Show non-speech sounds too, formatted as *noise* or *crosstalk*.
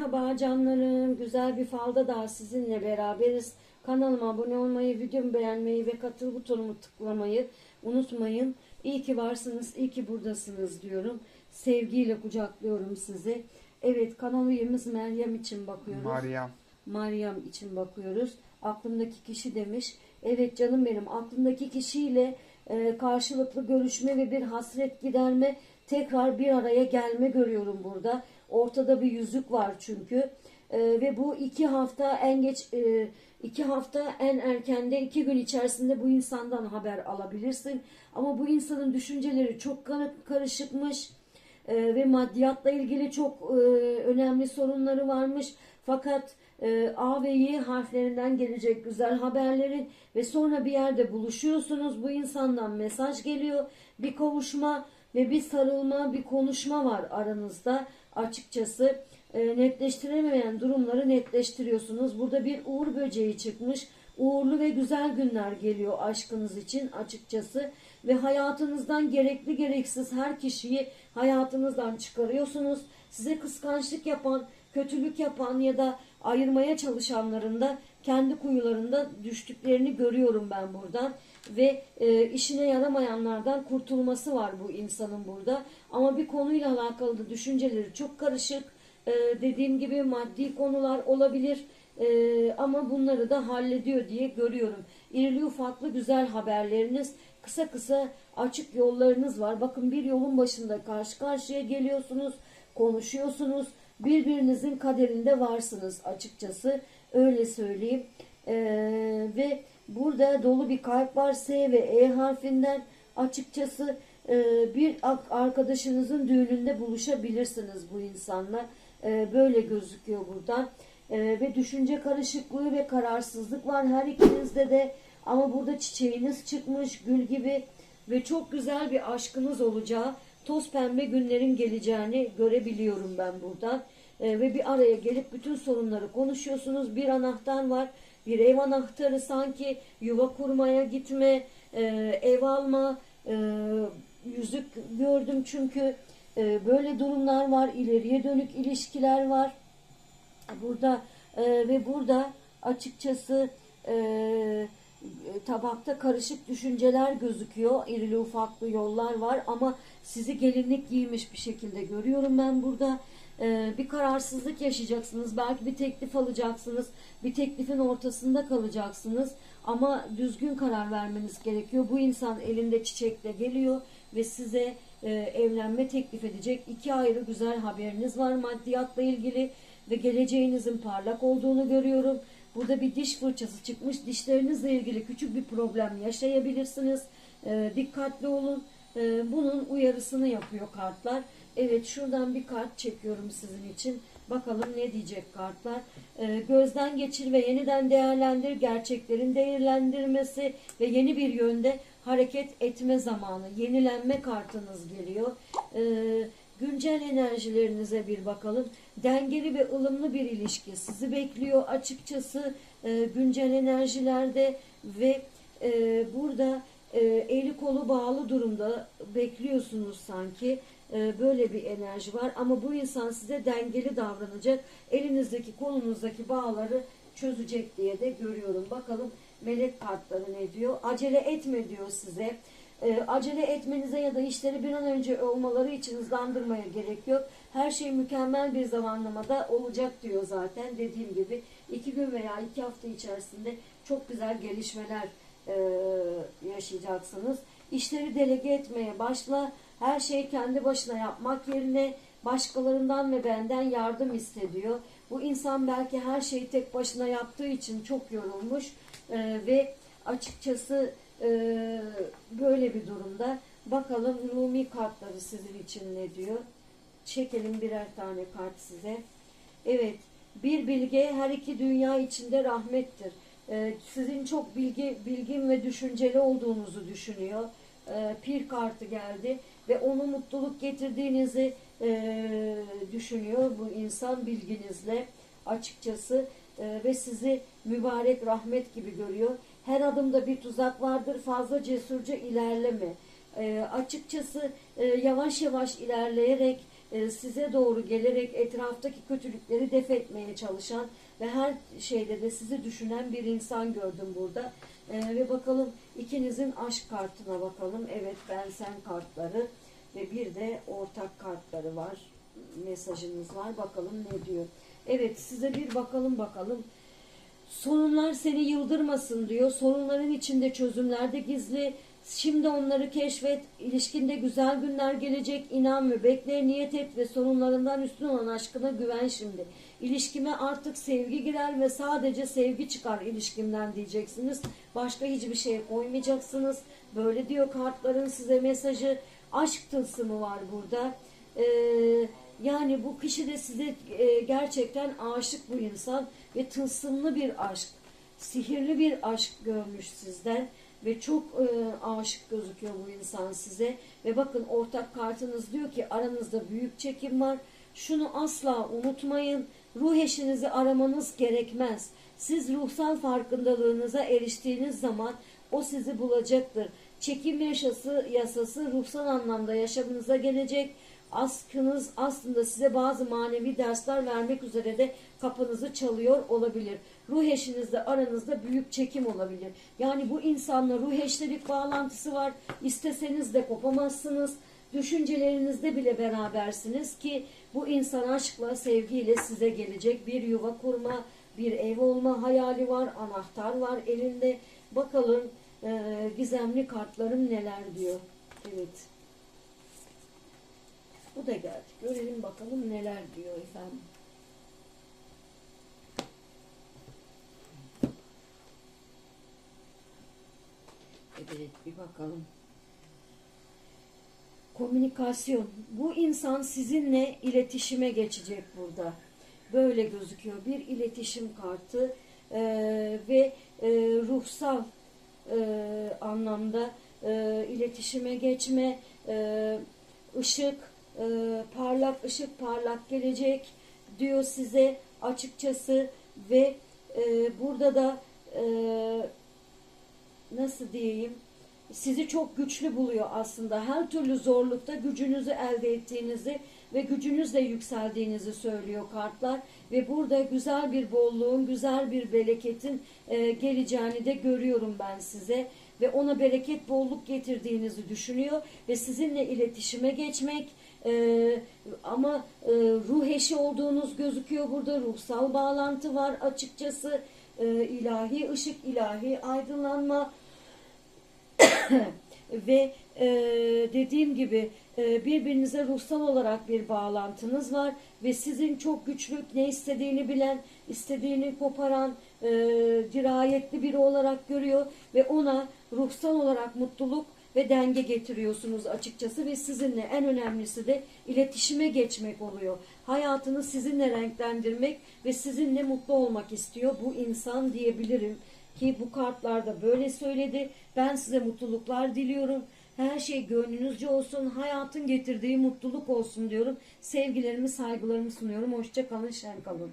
Merhaba canlarım. Güzel bir falda daha sizinle beraberiz. Kanalıma abone olmayı, videomu beğenmeyi ve katıl butonumu tıklamayı unutmayın. İyi ki varsınız, iyi ki buradasınız diyorum. Sevgiyle kucaklıyorum sizi. Evet kanal üyemiz Meryem için bakıyoruz. Meryem. Meryem için bakıyoruz. Aklımdaki kişi demiş. Evet canım benim aklımdaki kişiyle e, karşılıklı görüşme ve bir hasret giderme tekrar bir araya gelme görüyorum burada. Ortada bir yüzük var çünkü. E, ve bu iki hafta en geç e, iki hafta en erkende iki gün içerisinde bu insandan haber alabilirsin. Ama bu insanın düşünceleri çok kar- karışıkmış. Ee, ve maddiyatla ilgili çok e, önemli sorunları varmış. Fakat e, A ve Y harflerinden gelecek güzel haberlerin ve sonra bir yerde buluşuyorsunuz. Bu insandan mesaj geliyor. Bir kavuşma ve bir sarılma, bir konuşma var aranızda açıkçası. E, netleştiremeyen durumları netleştiriyorsunuz. Burada bir uğur böceği çıkmış. Uğurlu ve güzel günler geliyor aşkınız için açıkçası ve hayatınızdan gerekli gereksiz her kişiyi hayatınızdan çıkarıyorsunuz. Size kıskançlık yapan, kötülük yapan ya da ayırmaya çalışanların da kendi kuyularında düştüklerini görüyorum ben buradan ve e, işine yaramayanlardan kurtulması var bu insanın burada. Ama bir konuyla alakalı da düşünceleri çok karışık. E, dediğim gibi maddi konular olabilir. Ee, ama bunları da hallediyor diye görüyorum. İrili ufaklı güzel haberleriniz, kısa kısa açık yollarınız var. Bakın bir yolun başında karşı karşıya geliyorsunuz, konuşuyorsunuz. Birbirinizin kaderinde varsınız açıkçası. Öyle söyleyeyim. Ee, ve burada dolu bir kalp var S ve E harfinden açıkçası e, bir arkadaşınızın düğününde buluşabilirsiniz bu insanla. Ee, böyle gözüküyor buradan. Ee, ve düşünce karışıklığı ve kararsızlık var her ikinizde de ama burada çiçeğiniz çıkmış gül gibi ve çok güzel bir aşkınız olacağı toz pembe günlerin geleceğini görebiliyorum ben buradan Ee, ve bir araya gelip bütün sorunları konuşuyorsunuz bir anahtar var bir ev anahtarı sanki yuva kurmaya gitme e, ev alma e, yüzük gördüm çünkü e, böyle durumlar var ileriye dönük ilişkiler var burada e, ve burada açıkçası e, tabakta karışık düşünceler gözüküyor. İrili ufaklı yollar var ama sizi gelinlik giymiş bir şekilde görüyorum ben burada. E, bir kararsızlık yaşayacaksınız. Belki bir teklif alacaksınız. Bir teklifin ortasında kalacaksınız. Ama düzgün karar vermeniz gerekiyor. Bu insan elinde çiçekle geliyor ve size e, evlenme teklif edecek. İki ayrı güzel haberiniz var maddiyatla ilgili ve geleceğinizin parlak olduğunu görüyorum. Burada bir diş fırçası çıkmış. Dişlerinizle ilgili küçük bir problem yaşayabilirsiniz. Ee, dikkatli olun. Ee, bunun uyarısını yapıyor kartlar. Evet şuradan bir kart çekiyorum sizin için. Bakalım ne diyecek kartlar. Ee, gözden geçir ve yeniden değerlendir. Gerçeklerin değerlendirmesi ve yeni bir yönde hareket etme zamanı. Yenilenme kartınız geliyor. Ee, güncel enerjilerinize bir bakalım. Dengeli ve ılımlı bir ilişki sizi bekliyor açıkçası e, güncel enerjilerde ve e, burada e, eli kolu bağlı durumda bekliyorsunuz sanki. E, böyle bir enerji var ama bu insan size dengeli davranacak. Elinizdeki kolunuzdaki bağları çözecek diye de görüyorum. Bakalım melek kartları ne diyor? Acele etme diyor size. E, acele etmenize ya da işleri bir an önce olmaları için hızlandırmaya gerek yok. Her şey mükemmel bir zamanlamada olacak diyor zaten. Dediğim gibi iki gün veya iki hafta içerisinde çok güzel gelişmeler e, yaşayacaksınız. İşleri delege etmeye başla. Her şeyi kendi başına yapmak yerine başkalarından ve benden yardım istediyor. Bu insan belki her şeyi tek başına yaptığı için çok yorulmuş e, ve açıkçası e, böyle bir durumda. Bakalım Rumi kartları sizin için ne diyor? Çekelim birer tane kart size. Evet, bir bilge her iki dünya içinde rahmettir. Ee, sizin çok bilgi, bilgin ve düşünceli olduğunuzu düşünüyor. Ee, pir kartı geldi ve onu mutluluk getirdiğinizi e, düşünüyor bu insan bilginizle açıkçası e, ve sizi mübarek rahmet gibi görüyor. Her adımda bir tuzak vardır. Fazla cesurca ilerleme. E, açıkçası e, yavaş yavaş ilerleyerek e, size doğru gelerek etraftaki kötülükleri def etmeye çalışan ve her şeyde de sizi düşünen bir insan gördüm burada. E, ve bakalım ikinizin aşk kartına bakalım. Evet ben sen kartları ve bir de ortak kartları var. Mesajınız var. Bakalım ne diyor. Evet size bir bakalım bakalım. Sorunlar seni yıldırmasın diyor. Sorunların içinde çözümler de gizli. Şimdi onları keşfet. İlişkinde güzel günler gelecek. İnan ve bekle. Niyet et ve sorunlarından üstün olan aşkına güven şimdi. İlişkime artık sevgi girer ve sadece sevgi çıkar ilişkimden diyeceksiniz. Başka hiçbir şey koymayacaksınız. Böyle diyor kartların size mesajı. Aşk tılsımı var burada. Ee, yani bu kişi de size e, gerçekten aşık bu insan ve tılsımlı bir aşk, sihirli bir aşk görmüş sizden ve çok e, aşık gözüküyor bu insan size ve bakın ortak kartınız diyor ki aranızda büyük çekim var. Şunu asla unutmayın. Ruh eşinizi aramanız gerekmez. Siz ruhsal farkındalığınıza eriştiğiniz zaman o sizi bulacaktır. Çekim yaşası, yasası ruhsal anlamda yaşamınıza gelecek askınız aslında size bazı manevi dersler vermek üzere de kapınızı çalıyor olabilir. Ruh eşinizle aranızda büyük çekim olabilir. Yani bu insanla ruh eşlerik bağlantısı var. İsteseniz de kopamazsınız. Düşüncelerinizde bile berabersiniz ki bu insan aşkla, sevgiyle size gelecek. Bir yuva kurma, bir ev olma hayali var, anahtar var elinde. Bakalım e, gizemli kartlarım neler diyor. Evet. Bu da geldi. Görelim bakalım neler diyor efendim. Evet bir bakalım. Komünikasyon. Bu insan sizinle iletişime geçecek burada. Böyle gözüküyor. Bir iletişim kartı eee, ve eee, ruhsal eee, anlamda eee, iletişime geçme, eee, ışık, e, parlak ışık parlak gelecek diyor size açıkçası ve e, burada da e, nasıl diyeyim sizi çok güçlü buluyor aslında. Her türlü zorlukta gücünüzü elde ettiğinizi ve gücünüzle yükseldiğinizi söylüyor kartlar. Ve burada güzel bir bolluğun, güzel bir bereketin e, geleceğini de görüyorum ben size. Ve ona bereket, bolluk getirdiğinizi düşünüyor. Ve sizinle iletişime geçmek, e, ama e, ruh eşi olduğunuz gözüküyor burada. Ruhsal bağlantı var açıkçası. E, ilahi ışık, ilahi aydınlanma *coughs* ve e, dediğim gibi e, birbirinize ruhsal olarak bir bağlantınız var ve sizin çok güçlü ne istediğini bilen, istediğini koparan, e, dirayetli biri olarak görüyor ve ona ruhsal olarak mutluluk ve denge getiriyorsunuz açıkçası ve sizinle en önemlisi de iletişime geçmek oluyor. Hayatını sizinle renklendirmek ve sizinle mutlu olmak istiyor bu insan diyebilirim ki bu kartlarda böyle söyledi. Ben size mutluluklar diliyorum. Her şey gönlünüzce olsun. Hayatın getirdiği mutluluk olsun diyorum. Sevgilerimi, saygılarımı sunuyorum. Hoşça kalın, şen kalın.